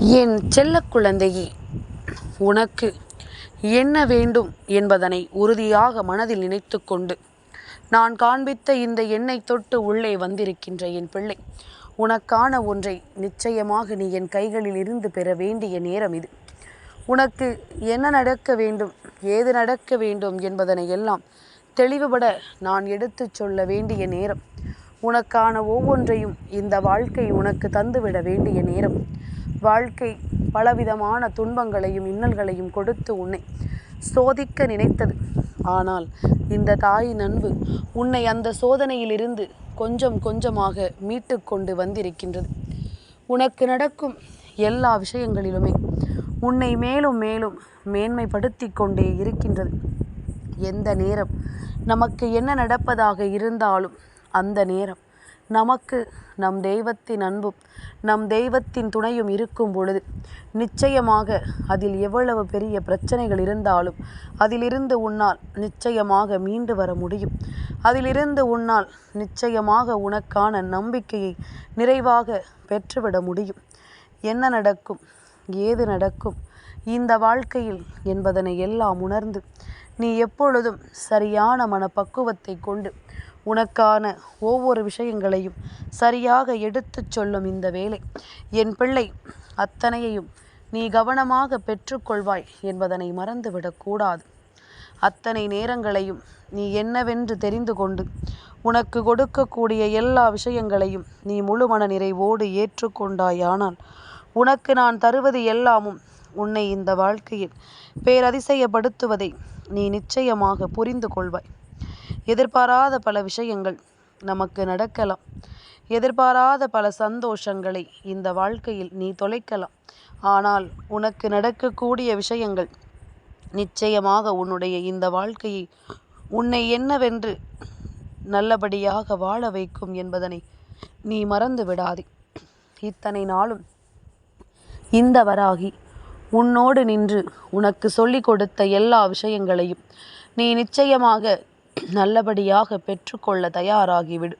என் செல்ல குழந்தையே உனக்கு என்ன வேண்டும் என்பதனை உறுதியாக மனதில் நினைத்து கொண்டு நான் காண்பித்த இந்த எண்ணெய் தொட்டு உள்ளே வந்திருக்கின்ற என் பிள்ளை. உனக்கான ஒன்றை நிச்சயமாக நீ என் கைகளில் இருந்து பெற வேண்டிய நேரம் இது. உனக்கு என்ன நடக்க வேண்டும் ஏது நடக்க வேண்டும் என்பதனை எல்லாம் தெளிவுபட நான் எடுத்துச் சொல்ல வேண்டிய நேரம். உனக்கான ஒவ்வொன்றையும் இந்த வாழ்க்கை உனக்கு தந்துவிட வேண்டிய நேரம். வாழ்க்கை பலவிதமான துன்பங்களையும் இன்னல்களையும் கொடுத்து உன்னை சோதிக்க நினைத்தது. ஆனால் இந்த தாயின் அன்பு உன்னை அந்த சோதனையிலிருந்து கொஞ்சம் கொஞ்சமாக மீட்டு கொண்டு வந்திருக்கின்றது. உனக்கு நடக்கும் எல்லா விஷயங்களிலுமே உன்னை மேலும் மேலும் மேன்மைப்படுத்தி கொண்டே இருக்கின்றது. எந்த நேரம் நமக்கு என்ன நடப்பதாக இருந்தாலும் அந்த நேரம் நமக்கு நம் தெய்வத்தின் அன்பும் நம் தெய்வத்தின் துணையும் இருக்கும் பொழுது நிச்சயமாக அதில் எவ்வளவு பெரிய பிரச்சனைகள் இருந்தாலும் அதிலிருந்து உன்னால் நிச்சயமாக மீண்டு வர முடியும். அதிலிருந்து உன்னால் நிச்சயமாக உனக்கான நம்பிக்கையை நிறைவாக பெற்றுவிட முடியும். என்ன நடக்கும்? ஏது நடக்கும்? இந்த வாழ்க்கையில் என்பதனை எல்லாம் உணர்ந்து நீ எப்பொழுதும் சரியான மனப்பக்குவத்தை கொண்டு உனக்கான ஒவ்வொரு விஷயங்களையும் சரியாக எடுத்துச் சொல்லும் இந்த வேலை. என் பிள்ளை அத்தனையையும் நீ கவனமாக பெற்றுக்கொள்வாய் என்பதனை மறந்துவிடக்கூடாது அத்தனை நேரங்களையும் நீ என்னவென்று தெரிந்து கொண்டு உனக்கு கொடுக்கக்கூடிய எல்லா விஷயங்களையும் நீ முழு மன நிறைவோடு ஏற்றுக்கொண்டாயானால் உனக்கு நான் தருவது எல்லாமும் உன்னை இந்த வாழ்க்கையில் பேரதிசயப்படுத்துவதை நீ நிச்சயமாக புரிந்து கொள்வாய். எதிர்பாராத பல விஷயங்கள் நமக்கு நடக்கலாம். எதிர்பாராத பல சந்தோஷங்களை இந்த வாழ்க்கையில் நீ தொலைக்கலாம். ஆனால் உனக்கு நடக்கக்கூடிய விஷயங்கள் நிச்சயமாக உன்னுடைய இந்த வாழ்க்கையை உன்னை என்னவென்று நல்லபடியாக வாழ வைக்கும் என்பதனை நீ மறந்து விடாதே. இத்தனை நாளும் இந்த வராகி உன்னோடு நின்று உனக்கு சொல்லிக் கொடுத்த எல்லா விஷயங்களையும் நீ நிச்சயமாக நல்லபடியாக பெற்றுக்கொள்ள தயாராகிவிடு.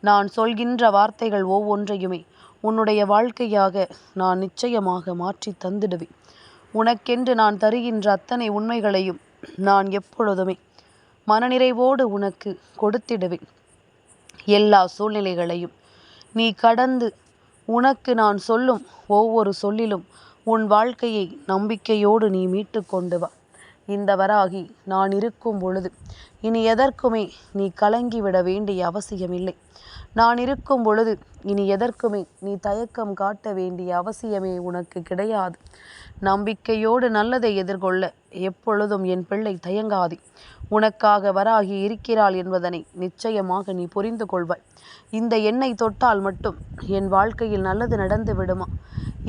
நான் சொல்கின்ற வார்த்தைகள் ஒவ்வொன்றையுமே உன்னுடைய வாழ்க்கையாக நான் நிச்சயமாக மாற்றி தந்திடுவேன். உனக்கென்று நான் தருகின்ற அத்தனை உண்மைகளையும் நான் எப்பொழுதுமே மனநிறைவோடு உனக்கு கொடுத்திடுவேன். எல்லா சூழ்நிலைகளையும் நீ கடந்து உனக்கு நான் சொல்லும் ஒவ்வொரு சொல்லிலும் உன் வாழ்க்கையை நம்பிக்கையோடு நீ மீட்டு கொண்டு வா. இந்த வராகி நான் இருக்கும் பொழுது. இனி எதற்குமே நீ கலங்கிவிட வேண்டிய அவசியமில்லை. நான் இருக்கும் பொழுது இனி எதற்குமே நீ தயக்கம் காட்ட வேண்டிய அவசியமே உனக்கு கிடையாது. நம்பிக்கையோடு நல்லதை எதிர்கொள்ள எப்பொழுதும் என் பிள்ளை தயங்காதே. உனக்காக வராகி இருக்கிறாள் என்பதனை நிச்சயமாக நீ புரிந்து கொள்வாய். இந்த எண்ணெய் தொட்டால் மட்டும் என் வாழ்க்கையில் நல்லது நடந்து விடுமா?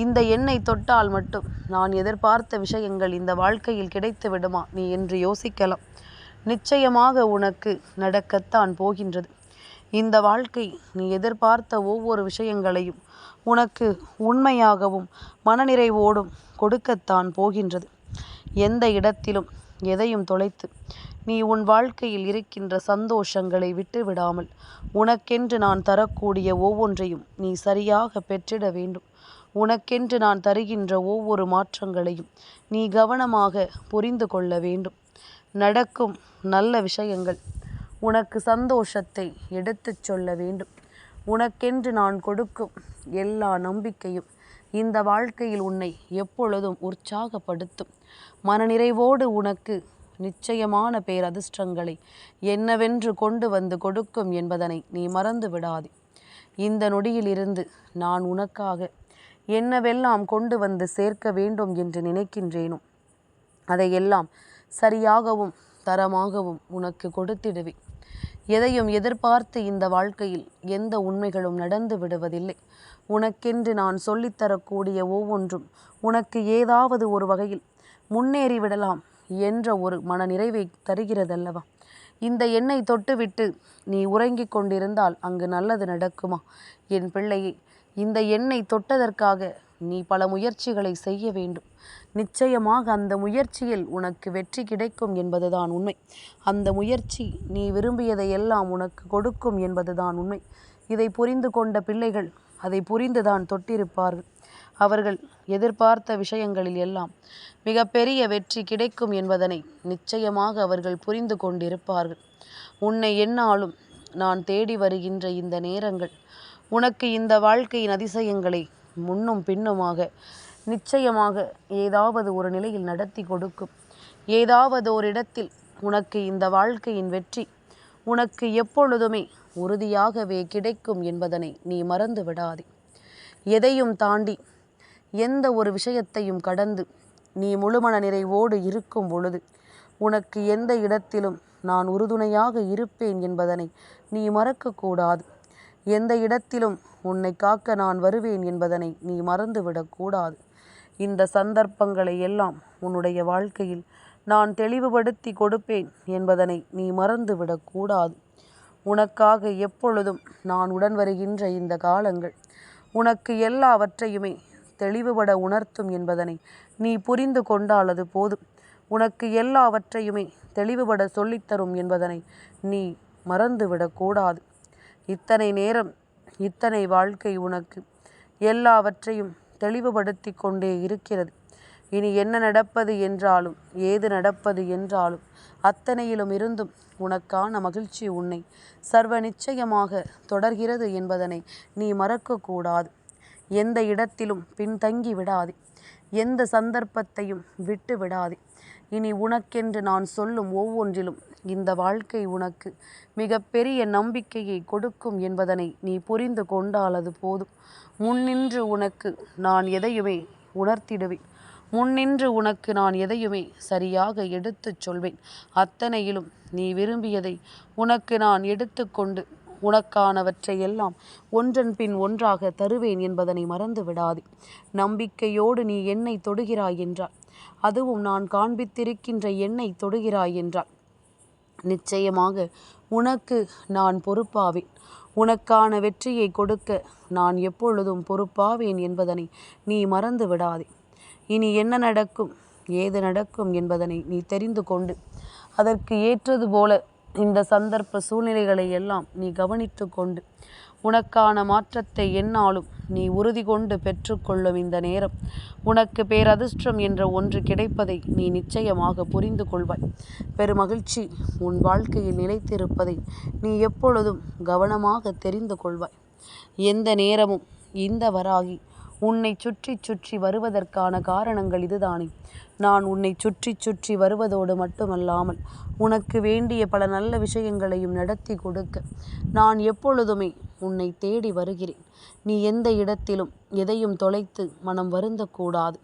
இந்த எண்ணை தொட்டால் மட்டும். நான் எதிர்பார்த்த விஷயங்கள் இந்த வாழ்க்கையில் கிடைத்து விடுமா? நீ என்று யோசிக்கலாம். நிச்சயமாக உனக்கு நடக்கத்தான் போகின்றது. இந்த வாழ்க்கை நீ எதிர்பார்த்த ஒவ்வொரு விஷயங்களையும் உனக்கு உண்மையாகவும் மனநிறைவோடும் கொடுக்கத்தான் போகின்றது. எந்த இடத்திலும் எதையும் தொலைத்து நீ உன் வாழ்க்கையில் இருக்கின்ற சந்தோஷங்களை விட்டுவிடாமல் உனக்கென்று நான் தரக்கூடிய ஒவ்வொன்றையும் நீ சரியாக பெற்றிட வேண்டும். உனக்கென்று நான் தருகின்ற ஒவ்வொரு மாற்றங்களையும் நீ கவனமாக புரிந்து கொள்ள வேண்டும். நடக்கும் நல்ல விஷயங்கள் உனக்கு சந்தோஷத்தை எடுத்துச் சொல்ல வேண்டும். உனக்கென்று நான் கொடுக்கும் எல்லா நம்பிக்கையும் இந்த வாழ்க்கையில் உன்னை எப்பொழுதும் உற்சாகப்படுத்தும். மனநிறைவோடு உனக்கு நிச்சயமான பேரதிர்ஷ்டங்களை என்னவென்று கொண்டு வந்து கொடுக்கும் என்பதனை நீ மறந்து விடாதே இந்த நொடியிலிருந்து நான் உனக்காக என்னவெல்லாம் கொண்டு வந்து சேர்க்க வேண்டும் என்று நினைக்கின்றேனோ அதையெல்லாம் சரியாகவும் தரமாகவும் உனக்கு கொடுத்திடுவேன் எதையும் எதிர்பார்த்து இந்த வாழ்க்கையில் எந்த உண்மைகளும் நடந்து விடுவதில்லை. உனக்கென்று நான் சொல்லித்தரக்கூடிய ஒவ்வொன்றும் உனக்கு ஏதாவது ஒரு வகையில் முன்னேறி விடலாம் என்ற ஒரு மன நிறைவை தருகிறதல்லவா? இந்த எண்ணெய் தொட்டுவிட்டு நீ உறங்கிக் கொண்டிருந்தால் அங்கு நல்லது நடக்குமா? என் பிள்ளையை இந்த எண்ணை தொட்டதற்காக நீ பல முயற்சிகளை செய்ய வேண்டும். நிச்சயமாக அந்த முயற்சியில் உனக்கு வெற்றி கிடைக்கும் என்பதுதான் உண்மை. அந்த முயற்சி நீ விரும்பியதை எல்லாம் உனக்கு கொடுக்கும் என்பதுதான் உண்மை. இதை புரிந்து கொண்ட பிள்ளைகள் அதை புரிந்துதான் தொட்டிருப்பார்கள். அவர்கள் எதிர்பார்த்த விஷயங்களில் எல்லாம் மிகப்பெரிய வெற்றி கிடைக்கும் என்பதனை நிச்சயமாக அவர்கள் புரிந்து கொண்டிருப்பார்கள். உன்னை என்னாலும் நான் தேடி வருகின்ற இந்த நேரங்கள் உனக்கு இந்த வாழ்க்கையின் அதிசயங்களை முன்னும் பின்னுமாக நிச்சயமாக ஏதாவது ஒரு நிலையில் நடத்தி கொடுக்கும். ஏதாவது ஒரு இடத்தில் உனக்கு இந்த வாழ்க்கையின் வெற்றி உனக்கு எப்பொழுதுமே உறுதியாகவே கிடைக்கும் என்பதனை நீ மறந்து விடாதே. எதையும் தாண்டி எந்த ஒரு விஷயத்தையும் கடந்து நீ முழுமன நிறைவோடு இருக்கும் பொழுது உனக்கு எந்த இடத்திலும் நான் உறுதுணையாக இருப்பேன் என்பதனை நீ மறக்கக்கூடாது. எந்த இடத்திலும் உன்னை காக்க நான் வருவேன் என்பதனை நீ மறந்துவிடக்கூடாது இந்த சந்தர்ப்பங்களை எல்லாம் உன்னுடைய வாழ்க்கையில் நான் தெளிவுபடுத்தி கொடுப்பேன் என்பதனை நீ மறந்துவிடக்கூடாது உனக்காக எப்பொழுதும் நான் உடன் வருகின்ற இந்த காலங்கள் உனக்கு எல்லாவற்றையுமே தெளிவுபட உணர்த்தும் என்பதனை நீ புரிந்து கொண்டால் போதும். உனக்கு எல்லாவற்றையுமே தெளிவுபட சொல்லித்தரும் என்பதனை நீ மறந்துவிடக்கூடாது இத்தனை நேரம் இத்தனை வாழ்க்கை உனக்கு எல்லாவற்றையும் தெளிவுபடுத்தி கொண்டே இருக்கிறது. இனி என்ன நடப்பது என்றாலும் ஏது நடப்பது என்றாலும் அத்தனையிலும் இருந்தும் உனக்கான மகிழ்ச்சி உன்னை சர்வ நிச்சயமாக தொடர்கிறது என்பதனை நீ மறக்கக்கூடாது. எந்த இடத்திலும் பின்தங்கி விடாதே. எந்த சந்தர்ப்பத்தையும் விட்டு விடாதே. இனி உனக்கென்று நான் சொல்லும் ஒவ்வொன்றிலும் இந்த வாழ்க்கை உனக்கு மிக பெரிய நம்பிக்கையை கொடுக்கும் என்பதனை நீ புரிந்து கொண்டால் அது போதும். முன்னின்று உனக்கு நான் எதையுமே உணர்த்திடுவேன். முன்னின்று உனக்கு நான் எதையுமே சரியாக எடுத்துச் சொல்வேன். அத்தனையிலும் நீ விரும்பியதை உனக்கு நான் எடுத்துக்கொண்டு உனக்கானவற்றை எல்லாம் ஒன்றன் பின் ஒன்றாக தருவேன் என்பதனை மறந்து விடாதே நம்பிக்கையோடு நீ என்னை தொடுகிறாய் என்றால் அதுவும் நான் காண்பித்திருக்கின்ற என்னை தொடுகிறாய் என்றால் நிச்சயமாக உனக்கு நான் பொறுப்பாவேன். உனக்கான வெற்றியை கொடுக்க நான் எப்பொழுதும் பொறுப்பாவேன் என்பதனை நீ மறந்து விடாதே. இனி என்ன நடக்கும் ஏது நடக்கும் என்பதனை நீ தெரிந்து கொண்டு அதற்கு ஏற்றது போல இந்த சந்தர்ப்ப சூழ்நிலைகளை எல்லாம் நீ கவனித்து கொண்டு உனக்கான மாற்றத்தை என்னாலும் நீ உறுதி கொண்டு பெற்றுக்கொள்ளும் இந்த நேரம். உனக்கு பேரதிர்ஷ்டம் என்ற ஒன்று கிடைப்பதை நீ நிச்சயமாக புரிந்து கொள்வாய். பெருமகிழ்ச்சி உன் வாழ்க்கையில் நிலைத்திருப்பதை நீ எப்பொழுதும் கவனமாக தெரிந்து கொள்வாய். எந்த நேரமும் இந்த வராகி உன்னை சுற்றி சுற்றி வருவதற்கான காரணங்கள் இதுதானே. நான் உன்னை சுற்றி சுற்றி வருவதோடு மட்டுமல்லாமல் உனக்கு வேண்டிய பல நல்ல விஷயங்களையும் நடத்தி கொடுக்க நான் எப்பொழுதுமே உன்னை தேடி வருகிறேன். நீ எந்த இடத்திலும் எதையும் தொலைத்து மனம் வருந்தக்கூடாது.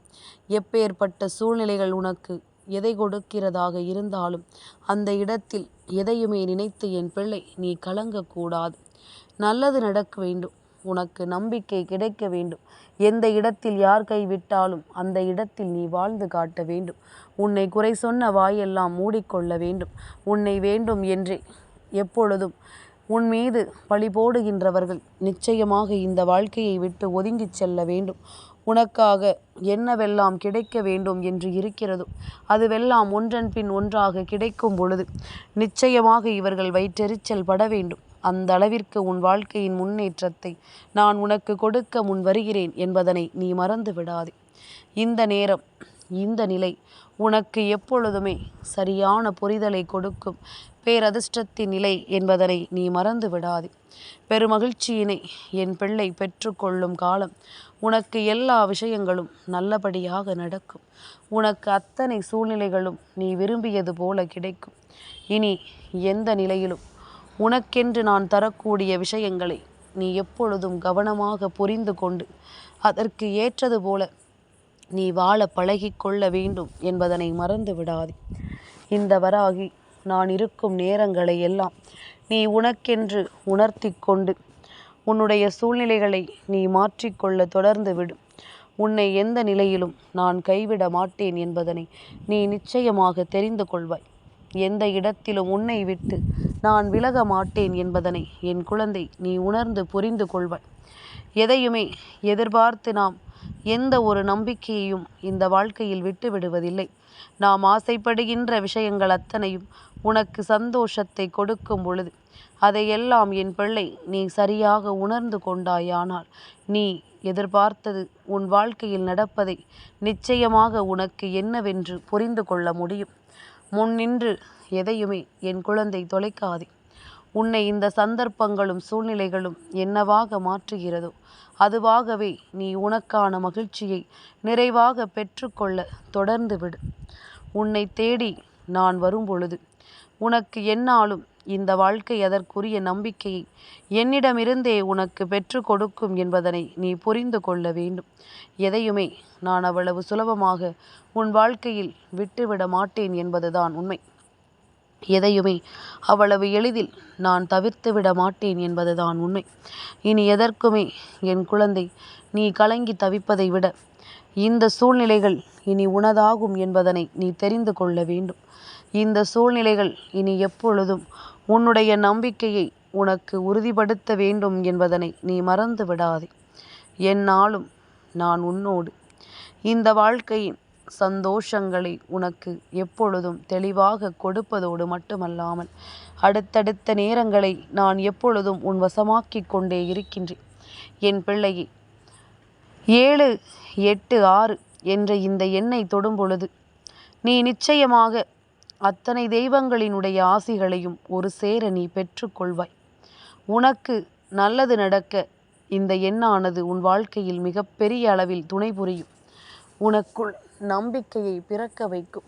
எப்பேற்பட்ட சூழ்நிலைகள் உனக்கு எதை கொடுக்கிறதாக இருந்தாலும் அந்த இடத்தில் எதையுமே நினைத்து என் பிள்ளை நீ கலங்கக்கூடாது. நல்லது நடக்க வேண்டும். உனக்கு நம்பிக்கை கிடைக்க வேண்டும். எந்த இடத்தில் யார் கைவிட்டாலும் அந்த இடத்தில் நீ வாழ்ந்து காட்ட வேண்டும். உன்னை குறை சொன்ன வாயெல்லாம் மூடிக்கொள்ள வேண்டும். உன்னை வேண்டும் என்றே எப்பொழுதும் உன் மீது பழி போடுகின்றவர்கள் நிச்சயமாக இந்த வாழ்க்கையை விட்டு ஒதுங்கிச் செல்ல வேண்டும். உனக்காக என்னவெல்லாம் கிடைக்க வேண்டும் என்று இருக்கிறதோ அதுவெல்லாம் ஒன்றன் பின் ஒன்றாக கிடைக்கும் பொழுது நிச்சயமாக இவர்கள் வயிற்றெரிச்சல் பட வேண்டும். அந்த அளவிற்கு உன் வாழ்க்கையின் முன்னேற்றத்தை நான் உனக்கு கொடுக்க முன் வருகிறேன் என்பதனை நீ மறந்து விடாதே. இந்த நேரம் இந்த நிலை உனக்கு எப்பொழுதுமே சரியான புரிதலை கொடுக்கும் பேரதிர்ஷ்டத்தின் நிலை என்பதனை நீ மறந்து விடாதே. பெருமகிழ்ச்சியினை என் பிள்ளை பெற்றுக்கொள்ளும் காலம் உனக்கு எல்லா விஷயங்களும் நல்லபடியாக நடக்கும். உனக்கு அத்தனை சூழ்நிலைகளும் நீ விரும்பியது போல கிடைக்கும். இனி எந்த நிலையிலும் உனக்கென்று நான் தரக்கூடிய விஷயங்களை நீ எப்பொழுதும் கவனமாக புரிந்து கொண்டு அதற்கு ஏற்றது போல நீ வாழ பழகிக்கொள்ள வேண்டும் என்பதனை மறந்து விடாதே. இந்த வராகி நான் இருக்கும் நேரங்களை எல்லாம் நீ உனக்கென்று உணர்த்தி கொண்டு உன்னுடைய சூழ்நிலைகளை நீ மாற்றிக்கொள்ள தொடர்ந்து விடும் உன்னை எந்த நிலையிலும் நான் கைவிட மாட்டேன் என்பதனை நீ நிச்சயமாக தெரிந்து கொள்வாய். எந்த இடத்திலும் உன்னை விட்டு நான் விலக மாட்டேன் என்பதனை என் குழந்தை நீ உணர்ந்து புரிந்து கொள்வாய். எதையுமே எதிர்பார்த்து நாம் எந்த ஒரு நம்பிக்கையையும் இந்த வாழ்க்கையில் விட்டு விடுவதில்லை. நாம் ஆசைப்படுகின்ற விஷயங்கள் அத்தனையும் உனக்கு சந்தோஷத்தை கொடுக்கும் பொழுது. அதையெல்லாம் என் பிள்ளை நீ சரியாக உணர்ந்து கொண்டாயானால் நீ எதிர்பார்த்தது உன் வாழ்க்கையில் நடப்பதை நிச்சயமாக உனக்கு என்னவென்று புரிந்து கொள்ள முடியும். முன்னின்று எதையுமே என் குழந்தை தொலைக்காதே. உன்னை இந்த சந்தர்ப்பங்களும் சூழ்நிலைகளும் என்னவாக மாற்றுகிறதோ அதுவாகவே நீ உனக்கான மகிழ்ச்சியை நிறைவாக பெற்றுக்கொள்ள தொடர்ந்து விடு உன்னை தேடி நான் வரும்பொழுது உனக்கு என்னாலும் இந்த வாழ்க்கை அதற்குரிய நம்பிக்கையை என்னிடமிருந்தே உனக்கு பெற்று கொடுக்கும் என்பதனை நீ புரிந்து கொள்ள வேண்டும். எதையுமே நான் அவ்வளவு சுலபமாக உன் வாழ்க்கையில் விட்டுவிட மாட்டேன் என்பதுதான் உண்மை. எதையுமே அவ்வளவு எளிதில் நான் தவிர்த்து விட மாட்டேன் என்பதுதான் உண்மை. இனி எதற்குமே என் குழந்தை நீ கலங்கி தவிப்பதை விட இந்த சூழ்நிலைகள் இனி உனதாகும் என்பதனை நீ தெரிந்து கொள்ள வேண்டும். இந்த சூழ்நிலைகள் இனி எப்பொழுதும் உன்னுடைய நம்பிக்கையை உனக்கு உறுதிப்படுத்த வேண்டும் என்பதனை நீ மறந்து விடாதே. என்னாலும் நான் உன்னோடு. இந்த வாழ்க்கையின் சந்தோஷங்களை உனக்கு எப்பொழுதும் தெளிவாக கொடுப்பதோடு மட்டுமல்லாமல் அடுத்தடுத்த நேரங்களை நான் எப்பொழுதும் உன் வசமாக்கிக் கொண்டே இருக்கின்றேன். என் பிள்ளையே ஏழு எட்டு ஆறு என்ற இந்த எண்ணை தொடும் பொழுது நீ நிச்சயமாக அத்தனை தெய்வங்களினுடைய ஆசிகளையும் ஒரு சேர நீ பெற்றுக்கொள்வாய் உனக்கு நல்லது நடக்க இந்த எண்ணானது உன் வாழ்க்கையில் மிகப்பெரிய அளவில் துணை புரியும். உனக்குள் நம்பிக்கையை பிறக்க வைக்கும்.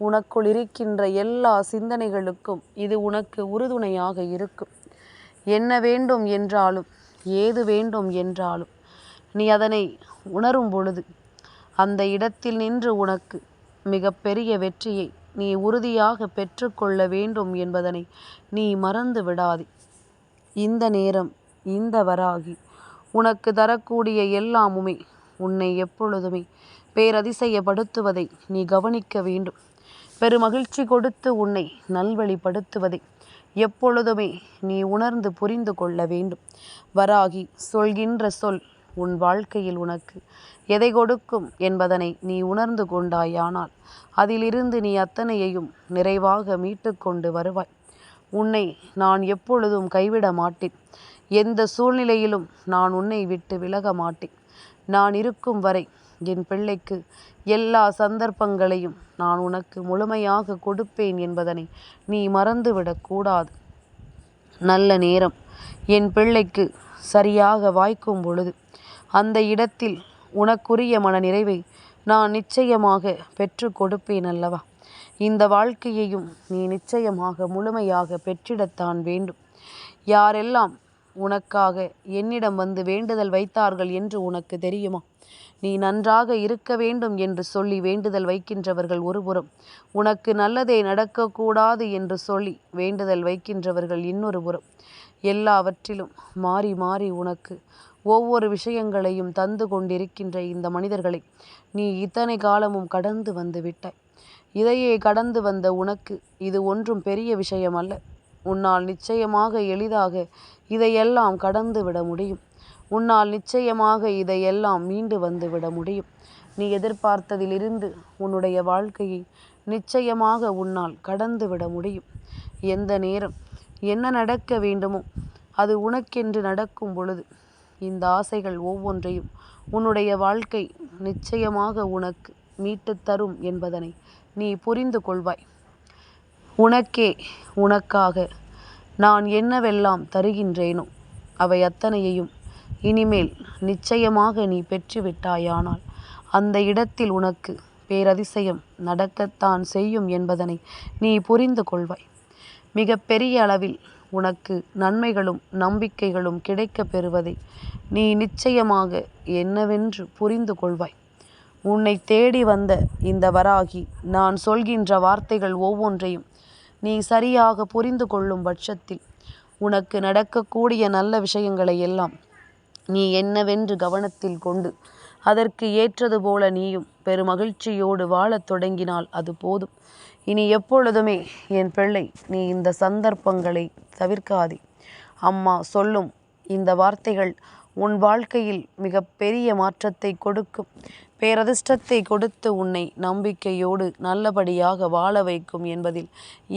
உனக்குள் இருக்கின்ற எல்லா சிந்தனைகளுக்கும் இது உனக்கு உறுதுணையாக இருக்கும். என்ன வேண்டும் என்றாலும் ஏது வேண்டும் என்றாலும் நீ அதனை உணரும் பொழுது அந்த இடத்தில் நின்று உனக்கு மிகப்பெரிய வெற்றியை நீ உறுதியாக பெற்றுக்கொள்ள வேண்டும் என்பதனை நீ மறந்து விடாதே. இந்த நேரம் இந்த வராகி உனக்கு தரக்கூடிய எல்லாமுமே உன்னை எப்பொழுதுமே பேரதிசயப்படுத்துவதை நீ கவனிக்க வேண்டும். பெருமகிழ்ச்சி கொடுத்து உன்னை நல்வழிப்படுத்துவதை எப்பொழுதுமே நீ உணர்ந்து புரிந்து கொள்ள வேண்டும். வராகி சொல்கின்ற சொல் உன் வாழ்க்கையில் உனக்கு எதை கொடுக்கும் என்பதனை நீ உணர்ந்து கொண்டாயானால் அதிலிருந்து நீ அத்தனையையும் நிறைவாக மீட்டு கொண்டு வருவாய். உன்னை நான் எப்பொழுதும் கைவிட மாட்டேன். எந்த சூழ்நிலையிலும் நான் உன்னை விட்டு விலக மாட்டேன். நான் இருக்கும் வரை என் பிள்ளைக்கு எல்லா சந்தர்ப்பங்களையும் நான் உனக்கு முழுமையாக கொடுப்பேன் என்பதனை நீ மறந்துவிடக்கூடாது நல்ல நேரம் என் பிள்ளைக்கு சரியாக வாய்க்கும் பொழுது அந்த இடத்தில் உனக்குரிய மன நிறைவை நான் நிச்சயமாக பெற்று கொடுப்பேன் அல்லவா? இந்த வாழ்க்கையையும் நீ நிச்சயமாக முழுமையாக பெற்றிடத்தான் வேண்டும். யாரெல்லாம் உனக்காக என்னிடம் வந்து வேண்டுதல் வைத்தார்கள் என்று உனக்கு தெரியுமா? நீ நன்றாக இருக்க வேண்டும் என்று சொல்லி வேண்டுதல் வைக்கின்றவர்கள் ஒருபுறம். உனக்கு நல்லதே நடக்கக்கூடாது என்று சொல்லி வேண்டுதல் வைக்கின்றவர்கள் இன்னொரு புறம் எல்லாவற்றிலும் மாறி மாறி உனக்கு ஒவ்வொரு விஷயங்களையும் தந்து கொண்டிருக்கின்ற இந்த மனிதர்களை நீ இத்தனை காலமும் கடந்து வந்து விட்டாய். இதையே கடந்து வந்த உனக்கு இது ஒன்றும் பெரிய விஷயம் அல்ல உன்னால் நிச்சயமாக எளிதாக இதையெல்லாம் கடந்து விட முடியும். உன்னால் நிச்சயமாக இதையெல்லாம் மீண்டு வந்து விட முடியும். நீ எதிர்பார்த்ததிலிருந்து உன்னுடைய வாழ்க்கையை நிச்சயமாக உன்னால் கடந்து விட முடியும். எந்த நேரம் என்ன நடக்க வேண்டுமோ அது உனக்கென்று நடக்கும் பொழுது இந்த ஆசைகள் ஒவ்வொன்றையும் உன்னுடைய வாழ்க்கை நிச்சயமாக உனக்கு மீட்டு தரும் என்பதனை நீ புரிந்து கொள்வாய். உனக்கே உனக்காக நான் என்னவெல்லாம் தருகின்றேனோ அவை அத்தனையையும் இனிமேல் நிச்சயமாக நீ பெற்றுவிட்டாயானால் அந்த இடத்தில் உனக்கு பேரதிசயம் நடக்கத்தான் செய்யும் என்பதனை நீ புரிந்து கொள்வாய். மிக பெரிய அளவில் உனக்கு நன்மைகளும் நம்பிக்கைகளும் கிடைக்கப் பெறுவதை நீ நிச்சயமாக என்னவென்று புரிந்து கொள்வாய். உன்னை தேடி வந்த இந்த வராகி நான் சொல்கின்ற வார்த்தைகள் ஒவ்வொன்றையும் நீ சரியாக புரிந்து கொள்ளும் பட்சத்தில் உனக்கு நடக்கக்கூடிய நல்ல விஷயங்களை எல்லாம் நீ என்னவென்று கவனத்தில் கொண்டு அதற்கு ஏற்றது போல நீயும் பெருமகிழ்ச்சியோடு வாழத் தொடங்கினால் அது போதும். இனி எப்பொழுதுமே என் பிள்ளை நீ இந்த சந்தர்ப்பங்களை தவிர்க்காதே. அம்மா சொல்லும் இந்த வார்த்தைகள் உன் வாழ்க்கையில் மிக பெரிய மாற்றத்தை கொடுக்கும். பேரதிர்ஷ்டத்தை கொடுத்து உன்னை நம்பிக்கையோடு நல்லபடியாக வாழ வைக்கும் என்பதில்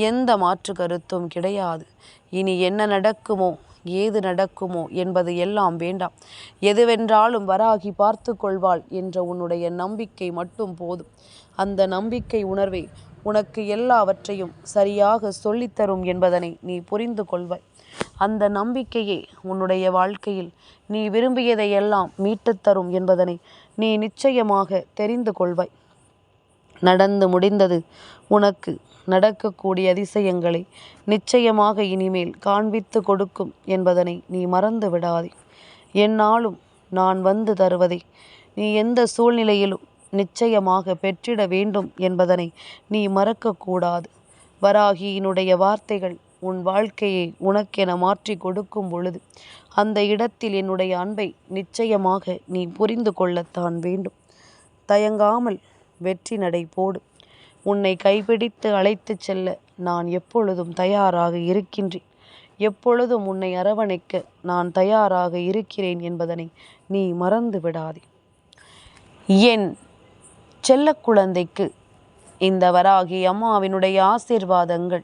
எந்த மாற்று கருத்தும் கிடையாது. இனி என்ன நடக்குமோ ஏது நடக்குமோ என்பது எல்லாம் வேண்டாம். எதுவென்றாலும் வராகி பார்த்து கொள்வாள் என்ற உன்னுடைய நம்பிக்கை மட்டும் போதும். அந்த நம்பிக்கை உணர்வை உனக்கு எல்லாவற்றையும் சரியாக சொல்லித்தரும் என்பதனை நீ புரிந்து கொள்வாய். அந்த நம்பிக்கையே உன்னுடைய வாழ்க்கையில் நீ விரும்பியதையெல்லாம் மீட்டுத் தரும் என்பதனை நீ நிச்சயமாக தெரிந்து கொள்வாய். நடந்து முடிந்தது உனக்கு நடக்கக்கூடிய அதிசயங்களை நிச்சயமாக இனிமேல் காண்பித்து கொடுக்கும் என்பதனை நீ மறந்து விடாதே. என்னாலும் நான் வந்து தருவதை நீ எந்த சூழ்நிலையிலும் நிச்சயமாக பெற்றிட வேண்டும் என்பதனை நீ மறக்கக்கூடாது. வராகியினுடைய வார்த்தைகள் உன் வாழ்க்கையை உனக்கென மாற்றி கொடுக்கும் பொழுது அந்த இடத்தில் என்னுடைய அன்பை நிச்சயமாக நீ புரிந்து கொள்ளத்தான் வேண்டும். தயங்காமல் வெற்றி நடை போடு. உன்னை கைப்பிடித்து அழைத்துச் செல்ல நான் எப்பொழுதும் தயாராக இருக்கின்றேன். எப்பொழுதும் உன்னை அரவணைக்க நான் தயாராக இருக்கிறேன் என்பதனை நீ மறந்து விடாதே. என் செல்ல குழந்தைக்கு இந்த வராகி அம்மாவினுடைய ஆசீர்வாதங்கள்